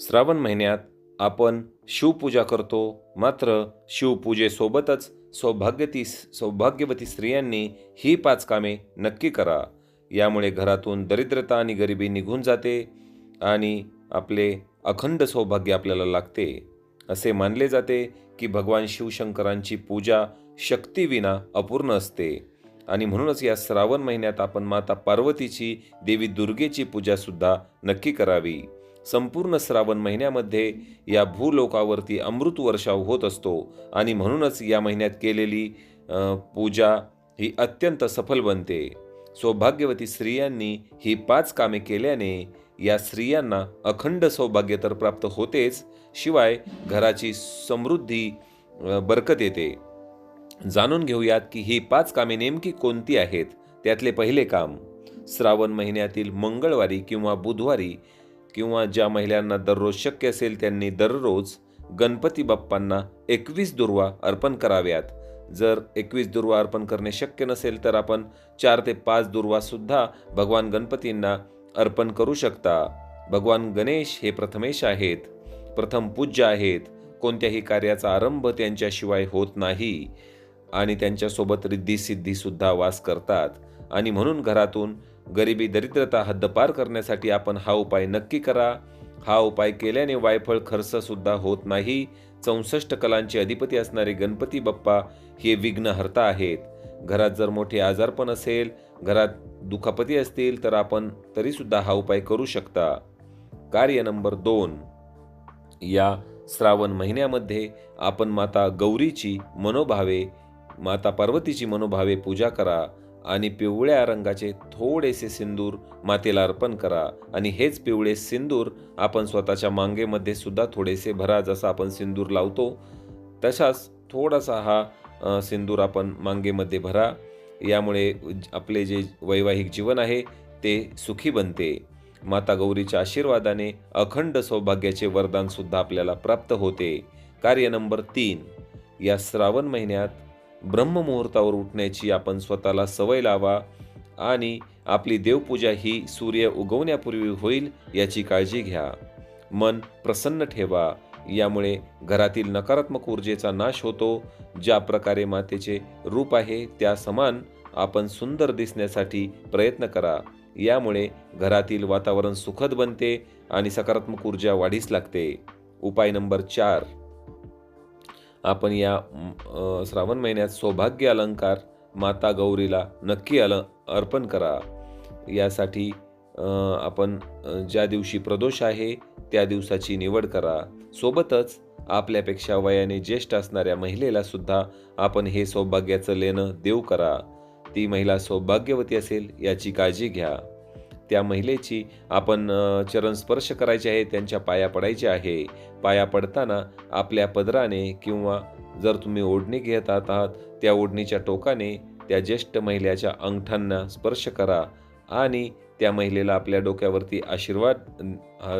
श्रावण महिन्यात आपण शिवपूजा करतो मात्र शिवपूजेसोबतच सौभाग्यती सौभाग्यवती स्त्रियांनी ही पाच कामे नक्की करा. यामुळे घरातून दरिद्रता आणि गरिबी निघून जाते आणि आपले अखंड सौभाग्य आपल्याला लागते. असे मानले जाते की भगवान शिवशंकरांची पूजा शक्तीविना अपूर्ण असते. आणि म्हणूनच या श्रावण महिन्यात आपण माता पार्वतीची देवी दुर्गेची पूजासुद्धा नक्की करावी. संपूर्ण श्रावण महिन्यामध्ये या भूलोकावरती अमृत वर्षाव होत असतो. आणि म्हणूनच या महिन्यात केलेली पूजा ही अत्यंत सफल बनते. सौभाग्यवती स्त्रियांनी ही पाच कामे केल्याने या स्त्रियांना अखंड सौभाग्य तर प्राप्त होतेच शिवाय घराची समृद्धी बरकत येते. जाणून घेऊयात की ही पाच कामे नेमकी कोणती आहेत त्यातले पहिले काम. श्रावण महिन्यातील मंगळवारी किंवा बुधवारी किंवा ज्या महिलांना दररोज शक्य असेल त्यांनी दररोज गणपती बाप्पांना एकवीस दुर्वा अर्पण कराव्यात. जर एकवीस दुर्वा अर्पण करणे शक्य नसेल तर आपण चार ते पाच दुर्वासुद्धा भगवान गणपतींना अर्पण करू शकता. भगवान गणेश हे प्रथमेश आहेत. प्रथम पूज्य आहेत. कोणत्याही कार्याचा आरंभ त्यांच्याशिवाय होत नाही. आणि त्यांच्यासोबत रिद्धी सिद्धीसुद्धा वास करतात. आणि म्हणून घरातून गरिबी दरिद्रता हद्दपार करण्यासाठी आपण हा उपाय नक्की करा. हा उपाय केल्याने वायफळ खर्च सुद्धा होत नाही. चौसष्ट कलांचे अधिपती असणारे गणपती बाप्पा हे विघ्नहर्ता आहेत. घरात जर मोठे आजारपण असेल घरात दुखापती असतील तर आपण तरीसुद्धा हा उपाय करू शकता. कार्य नंबर दोन. या श्रावण महिन्यामध्ये आपण माता गौरीची मनोभावे माता पार्वतीची मनोभावे पूजा करा. आणि पिवळ्या रंगाचे थोडेसे सिंदूर मातेला अर्पण करा. आणि हेच पिवळे सिंदूर आपण स्वतःच्या मांगेमध्ये सुद्धा थोडेसे भरा. जसा आपण सिंदूर लावतो तशाच थोडासा हा सिंदूर आपण मांगेमध्ये भरा. यामुळे आपले जे वैवाहिक जीवन आहे ते सुखी बनते. माता गौरीच्या आशीर्वादाने अखंड सौभाग्याचे वरदानसुद्धा आपल्याला प्राप्त होते. कार्य नंबर तीन. या श्रावण महिन्यात ब्रह्ममुहूर्तावर उठण्याची आपण स्वतःला सवय लावा आणि आपली देवपूजा ही सूर्य उगवण्यापूर्वी होईल याची काळजी घ्या. मन प्रसन्न ठेवा. यामुळे घरातील नकारात्मक ऊर्जेचा नाश होतो. ज्या प्रकारे मातेचे रूप आहे त्या समान आपण सुंदर दिसण्यासाठी प्रयत्न करा. यामुळे घरातील वातावरण सुखद बनते आणि सकारात्मक ऊर्जा वाढीस लागते. उपाय नंबर चार. आपण या श्रावण महिन्यात सौभाग्य अलंकार माता गौरीला नक्की अल अर्पण करा. यासाठी आपण ज्या दिवशी प्रदोष आहे त्या दिवसाची निवड करा. सोबतच आपल्यापेक्षा वयाने ज्येष्ठ असणाऱ्या महिलेला सुद्धा आपण हे सौभाग्याचं लेणं देऊ करा. ती महिला सौभाग्यवती असेल याची काळजी घ्या. त्या महिलेची आपण चरण स्पर्श करायचे आहे त्यांच्या पाया पडायचे आहे. पाया पडताना आपल्या पदराने किंवा जर तुम्ही ओढणी घेत आहात त्या ओढणीच्या टोकाने त्या ज्येष्ठ महिलेच्या अंगठांना स्पर्श करा आणि त्या महिलेला आपल्या डोक्यावरती आशीर्वाद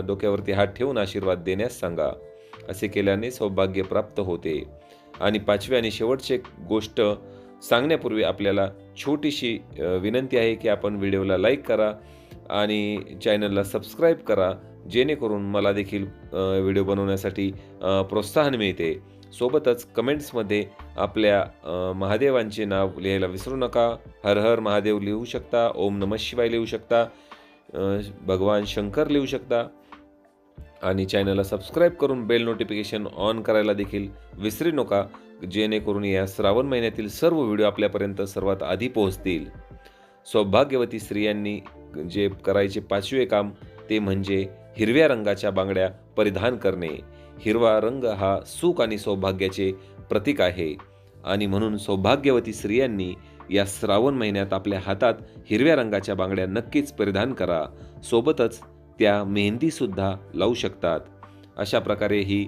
डोक्यावरती हात ठेवून आशीर्वाद देण्यास सांगा. असे केल्याने सौभाग्य प्राप्त होते. आणि पाचवी आणि शेवटची गोष्ट सांगण्यापूर्वी आपल्याला छोटीशी विनंती आहे की आपण व्हिडिओला लाईक करा. आणि चॅनलला सबस्क्राईब करा जेणेकरून मला देखील व्हिडिओ बनवण्यासाठी प्रोत्साहन मिळते. सोबतच कमेंट्समध्ये आपल्या महादेवांचे नाव लिहायला विसरू नका. हर हर महादेव लिहू शकता ओम नमः शिवाय लिहू शकता भगवान शंकर लिहू शकता. आणि चॅनलला सबस्क्राईब करून बेल नोटिफिकेशन ऑन करायला देखील विसरू नका जेणेकरून या श्रावण महिन्यातील सर्व व्हिडिओ आपल्यापर्यंत सर्वात आधी पोहोचतील. सौभाग्यवती स्त्रियांनी जे करायचे पाचवे काम ते म्हणजे हिरव्या रंगाच्या बांगड्या परिधान करणे. हिरवा रंग हा सुख आणि सौभाग्याचे प्रतीक आहे. आणि म्हणून सौभाग्यवती स्त्रियांनी या श्रावण महिन्यात आपल्या हातात हिरव्या रंगाच्या बांगड्या नक्कीच परिधान करा. सोबतच त्या मेहंदीसुद्धा लावू शकतात. अशा प्रकारे ही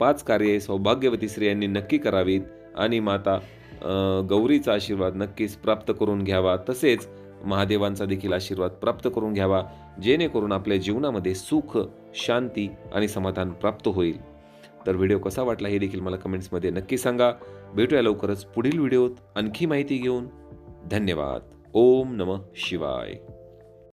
पाच कार्ये सौभाग्यवती स्त्रियांनी नक्की करावीत. आणि माता गौरीचा आशीर्वाद नक्कीच प्राप्त करून घ्यावा. तसेच महादेवांचा देखील आशीर्वाद प्राप्त करून घ्यावा. जेणेकरून आपल्या जीवनामध्ये सुख शांती आणि समाधान प्राप्त होईल. तर व्हिडिओ कसा वाटला हे देखील मला कमेंट्समध्ये नक्की सांगा. भेटूया लवकरच पुढील व्हिडिओत. आणखी माहिती घेऊन धन्यवाद. ओम नम शिवाय.